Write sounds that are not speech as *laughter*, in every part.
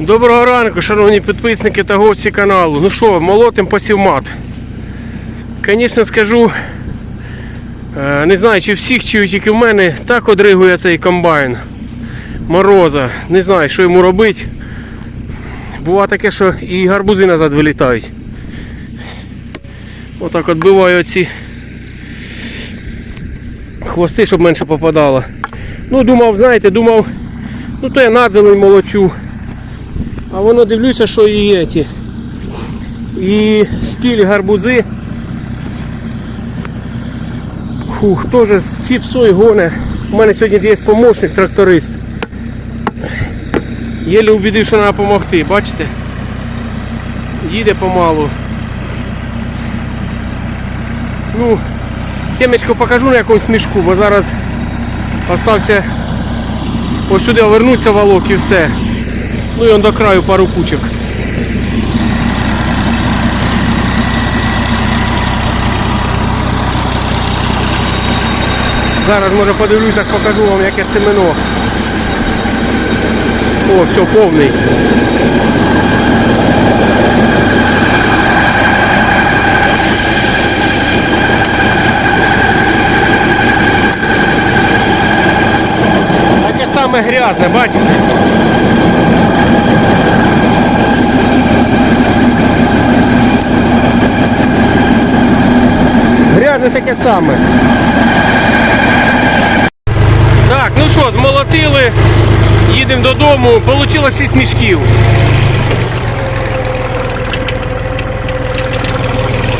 Доброго ранку, шановні підписники та гості каналу. Ну що, молотим посівмат. Звісно, скажу, е, не знаю, чи всіх, чи тільки в мене так одригує цей комбайн. Мороза. Не знаю, що йому робити. Буває таке, що і гарбузи назад вилітають. Отак відбиваю оці хвости, щоб менше попадало. Ну, думав, знаєте, думав, ну то я надзелень молочу. А воно дивлюся, що і ті. І спілі гарбузи. Фух, теж з чіпсою гоне. У мене сьогодні є помощник, тракторист. Єлі убідив, що треба допомогти, бачите? Їде помалу. Ну, сімечко покажу на якомусь мішку, бо зараз остався ось сюди вернуться волок і все. Ну і он до краю пару кучок. Зараз може подивлюсь, так покажу вам яке семено. О, все, повний. Таке саме грязне, бачите? Грязне таке саме. Так, ну що, змолотили, їдемо додому, Получило 6 мішків.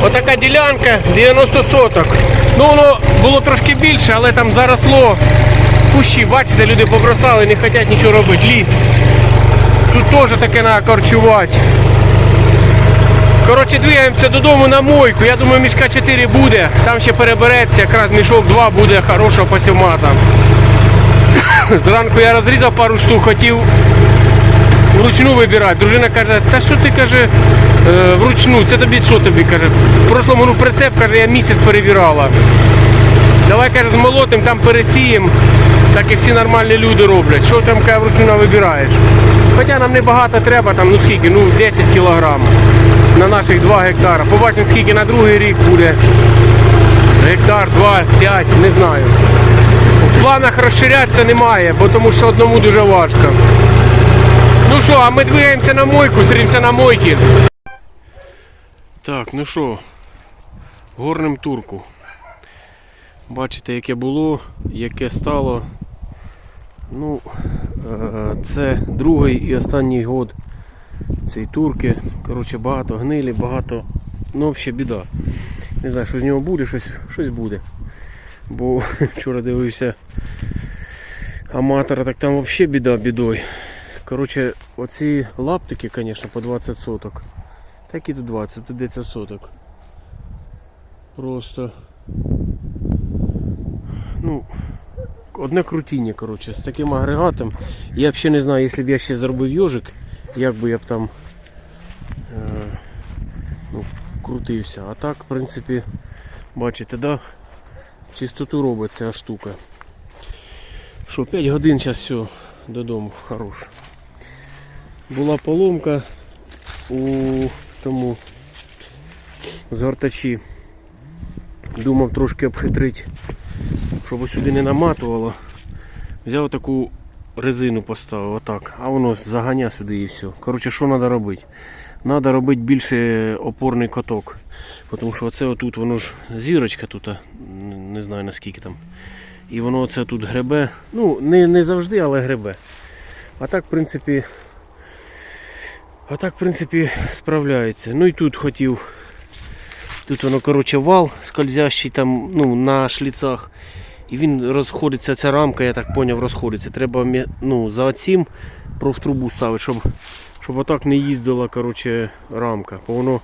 Отака ділянка 90 соток. Ну воно було трошки більше, але там заросло кущі, бачите, люди побросали, не хочуть нічого робити. Ліс. Тут теж таке треба корчувати. Коротше, двигаємося додому на мойку. Я думаю, мішка 4 буде. Там ще перебереться, якраз мішок 2 буде хорошого посівмата. *coughs* Зранку я розрізав пару штук, хотів вручну вибирати. Дружина каже, та що ти каже, е, вручну, це тобі що тобі каже. В прошлому ну, прицеп каже, я місяць перевірала. Давай каже, з молотим там пересіємо, так і всі нормальні люди роблять. Що там каже, вручну вибираєш? Хоча нам не багато треба, там ну скільки, ну 10 кілограм на наших 2 гектара. Побачимо скільки на другий рік буде. Гектар, 2, 5, не знаю. В планах розширятися немає, бо тому що одному дуже важко. Ну що, а ми двигаємося на мойку, стрімся на мойки. Так, ну що, горним турку. Бачите, яке було, яке стало. Ну, е, це другий і останній год цієї турки. Коротше, багато гнилі, багато. Ну, взагалі біда. Не знаю, що з нього буде, щось, щось буде. Бо *laughs* вчора дивився аматора, так там взагалі біда бідою. Коротше, оці лаптики, звісно, по 20 соток. Так і тут 20, тут 10 соток. Просто. Ну, одне крутіння, коротше, з таким агрегатом. Я взагалі не знаю, якщо б я ще зробив йожик, як би я б там е, ну, крутився. А так, в принципі, бачите, да? чистоту робить ця штука. Що 5 годин зараз все додому хорош. Була поломка у тому згортачі. Думав трошки обхитрити, щоб сюди не наматувало. Взяв таку резину поставив отак, а воно заганя сюди і все. Коротше, що треба робити? Треба робити більше опорний каток. Тому що оце отут воно ж зірочка тут, не знаю наскільки там. І воно оце тут гребе. Ну, не, не завжди, але гребе. А так, в принципі, а так, в принципі, справляється. Ну і тут хотів. Тут воно, коротше, вал скользящий там, ну, на шліцах. І він розходиться, ця рамка, я так зрозумів, розходиться. Треба ну, за оцім профтрубу ставити, щоб, щоб отак не їздила коротше, рамка. Бо воно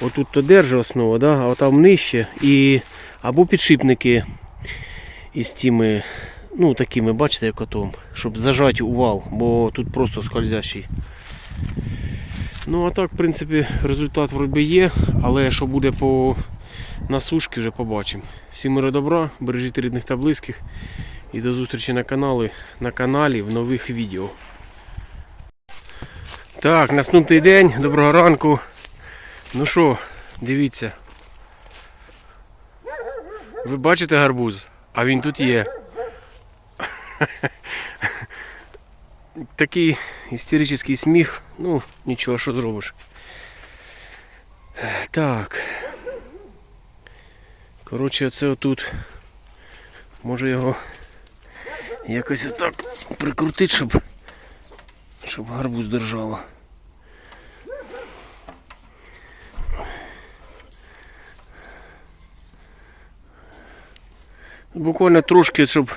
отут то держить основа, да? а отам нижче. І, або підшипники із тими, ну такими, бачите, як отом, щоб зажати у вал, бо тут просто скользящий. Ну а так, в принципі, результат вроді є, але що буде по насушки, вже побачимо. Всім миру добра, бережіть рідних та близьких і до зустрічі на каналі, на каналі в нових відео. Так, наступний день, доброго ранку. Ну що, дивіться. Ви бачите гарбуз? А він тут є. Такий істеричний сміх. Ну, нічого, що зробиш. Так. Коротше, це отут. Може його якось отак прикрутити, щоб, щоб гарбуз держало. Буквально трошки, щоб,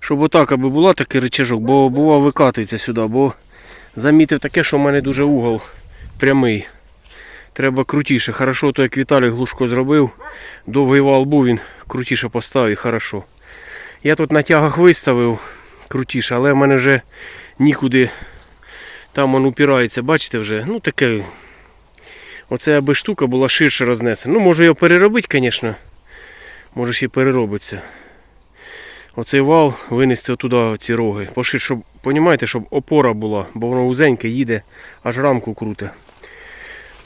щоб отак аби була такий рычажок, бо бува викатується сюди, бо замітив таке, що в мене дуже угол прямий. Треба крутіше. Хорошо, то як Віталій Глушко зробив, довгий вал був, він крутіше поставив хорошо. Я тут на тягах виставив крутіше, але в мене вже нікуди там він упирається, бачите вже, ну таке. Оце аби штука була ширше рознесена. Ну, може його переробити, звісно. Може ще переробиться. Оцей вал винести туди ці роги. Пошить, щоб, понімаєте, щоб опора була, бо воно узеньке їде, аж рамку круте.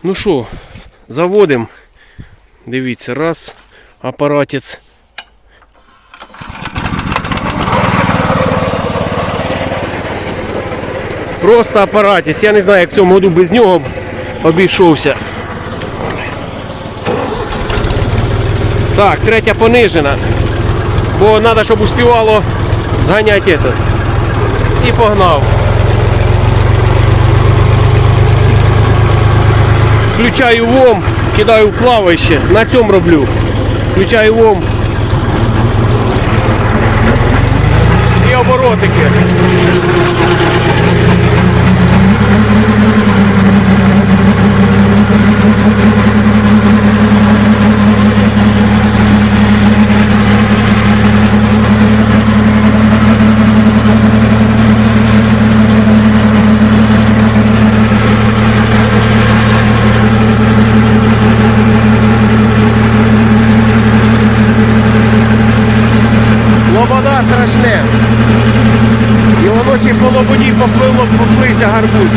Ну що, заводимо. Дивіться, раз, апаратець. Просто апаратець. Я не знаю, як в цьому году без нього обійшовся. Так, третя понижена. Бо треба, щоб успівало зганяти. І погнав. Включаю вом, кидаю в плаваще. На цьому роблю. Включаю вом. І оборотики. І воно ще й по лободі поплило, поплився гарбуз.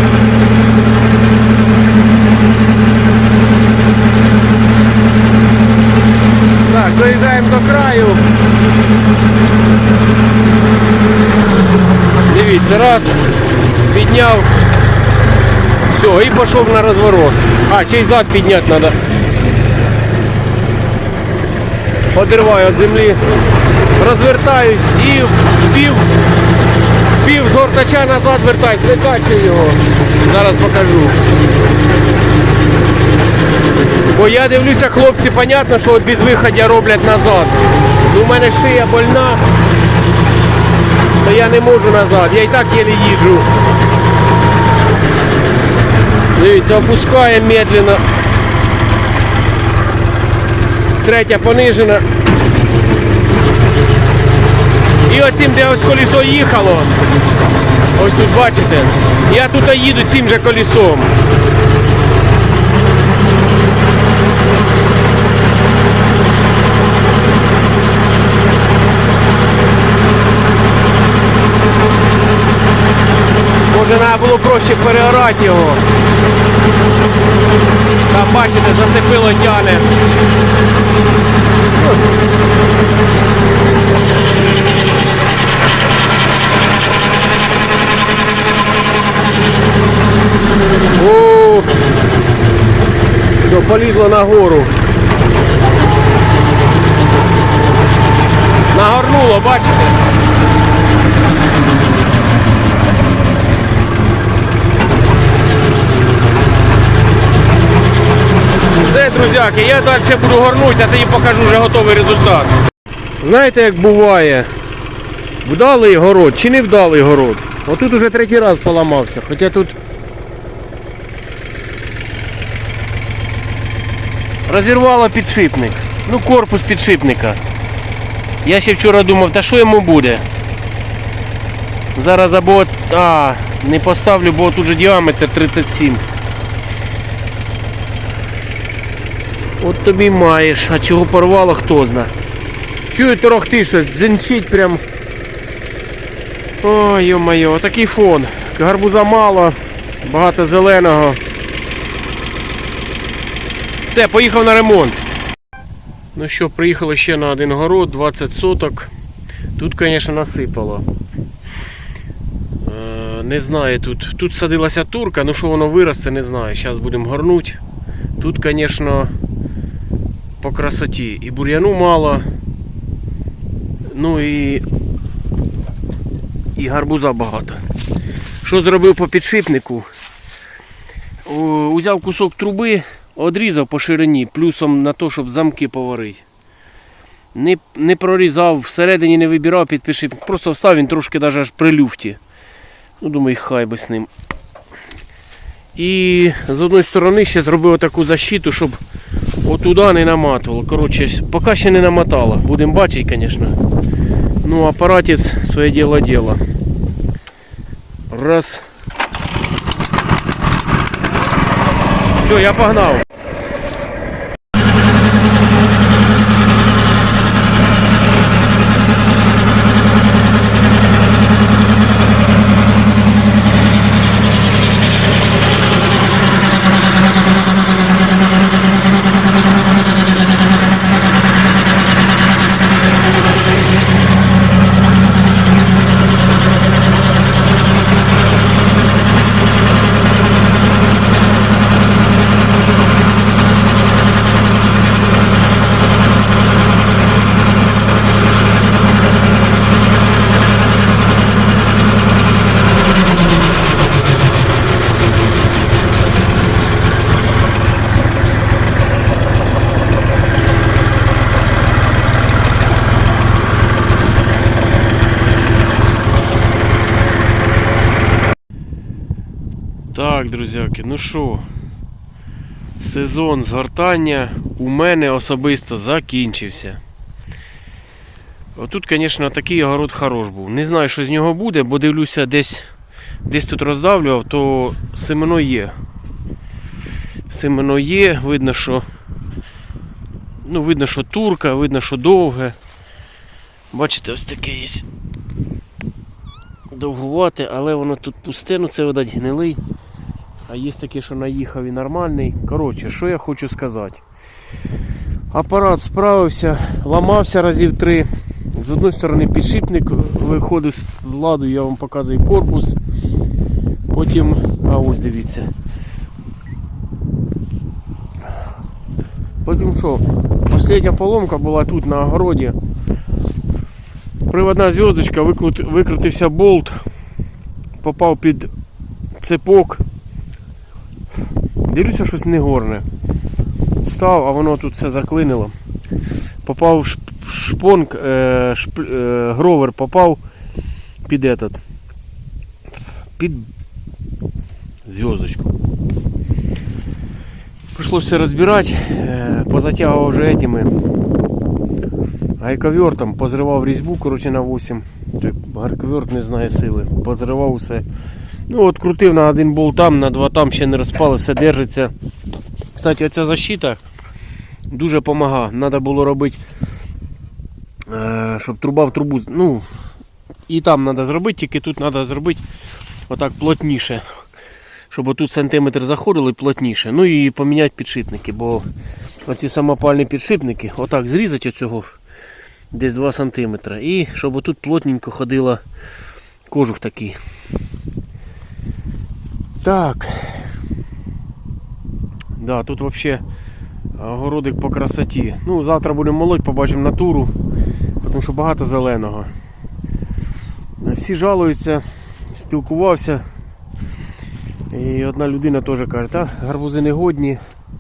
Так, доїжджаємо до краю. Дивіться, раз, підняв. Все, і пішов на розворот. А, ще й зад підняти треба. Подриваю від землі розвертаюсь і спів, спів назад вертаюсь, викачую його. Зараз покажу. Бо я дивлюся, хлопці, понятно, що от без виходу роблять назад. Ну, У мене шия больна, то я не можу назад. Я і так єлі їжджу. Дивіться, опускаємо медленно. Третя понижена. І оцім, де ось колесо їхало, ось тут бачите, я тут їду цим же колесом. Може треба було проще переорати його. Там бачите, зацепило тяне. О, все, полізло нагору. Нагорнуло, бачите? Все, друзяки, я далі буду горнути, а тоді покажу вже готовий результат. Знаєте, як буває? Вдалий город чи не вдалий город? Отут уже третій раз поламався, хоча тут Розірвало підшипник. Ну, корпус підшипника. Я ще вчора думав, та що йому буде? Зараз або... А, не поставлю, бо тут же діаметр 37. От тобі маєш, а чого порвало, хто зна. Чую торохти щось, дзенчить прям. Ой, йо-моє, отакий фон. Гарбуза мало. Багато зеленого. Все, поїхав на ремонт. Ну що, приїхали ще на один город, 20 соток. Тут, звісно, насипало. Е, Не знаю, тут, тут садилася турка, ну що воно виросте, не знаю. Зараз будемо горнути. Тут, звісно, по красоті. І бур'яну мало. Ну і, і гарбуза багато. Що зробив по підшипнику? Узяв кусок труби, одрізав по ширині, плюсом на те, щоб замки поварити. Не, не прорізав, всередині не вибирав під підшипник. Просто встав він трошки навіть аж при люфті. Ну, думаю, хай би з ним. І з одної сторони ще зробив таку защиту, щоб отуда не наматувало. Коротше, поки ще не намотало. Будемо бачити, звісно. Ну, апаратець своє діло діло. Раз. Все, я друзяки, ну що, сезон згортання у мене особисто закінчився. Отут, звісно, такий огород хорош був. Не знаю, що з нього буде, бо дивлюся, десь, десь тут роздавлював, то семено є. Семено є, видно, що. Ну, видно, що турка, видно, що довге. Бачите, ось таке є. Довгувате, але воно тут пусте, ну це видать гнилий. А є таке, що наїхав і нормальний. Коротше, що я хочу сказати. Апарат справився, ламався разів три. З одної сторони підшипник виходив з ладу, я вам показую корпус. Потім, а ось дивіться. Потім що? Остання поломка була тут на огороді. Приводна зв'язочка, викрутився болт, попав під цепок. Дивлюся, щось не горне. Став, а воно тут все заклинило. Попав в шпонг, е, шп, е, гровер попав під этот. Під зв'язочку. Прийшлося все розбирати, е, позатягував вже этими гайковертом, позривав різьбу, коротше, на 8. Так, Гайковерт не знає сили. Позривав усе. Ну от крутив на один болт там, на два там ще не розпали, все держиться. Кстати, оця защита дуже допомагає. Треба було робити, е, щоб труба в трубу. Ну, і там треба зробити, тільки тут треба зробити отак плотніше. Щоб отут сантиметр заходили плотніше. Ну і поміняти підшипники, бо оці самопальні підшипники, отак зрізати оцього десь 2 см. І щоб отут плотненько ходила кожух такий. Так. Да, тут вообще огородик по красоті. Ну, завтра будемо молоть, побачимо натуру, тому що багато зеленого. Всі жалуються, спілкувався. І одна людина теж каже, та гарбузи не годні.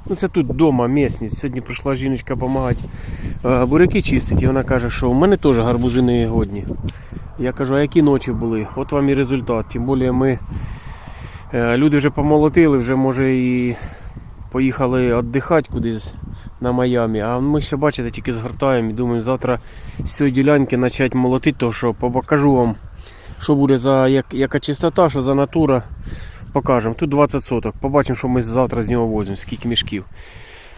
Ну це тут вдома місність. Сьогодні прийшла жіночка допомагати буряки чистити. І вона каже, що в мене теж гарбузи не годні. Я кажу, а які ночі були? От вам і результат. Тим більше ми люди вже помолотили, вже може і поїхали віддихати кудись на Майамі. А ми ще бачите, тільки згортаємо і думаю, завтра з цієї ділянки почати молотити, то що покажу вам, що буде за як, яка чистота, що за натура. Покажемо. Тут 20 соток. Побачимо, що ми завтра з нього возьмемо, скільки мішків.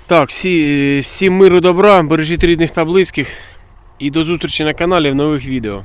Так, всі, всім миру добра, бережіть рідних та близьких. І до зустрічі на каналі в нових відео.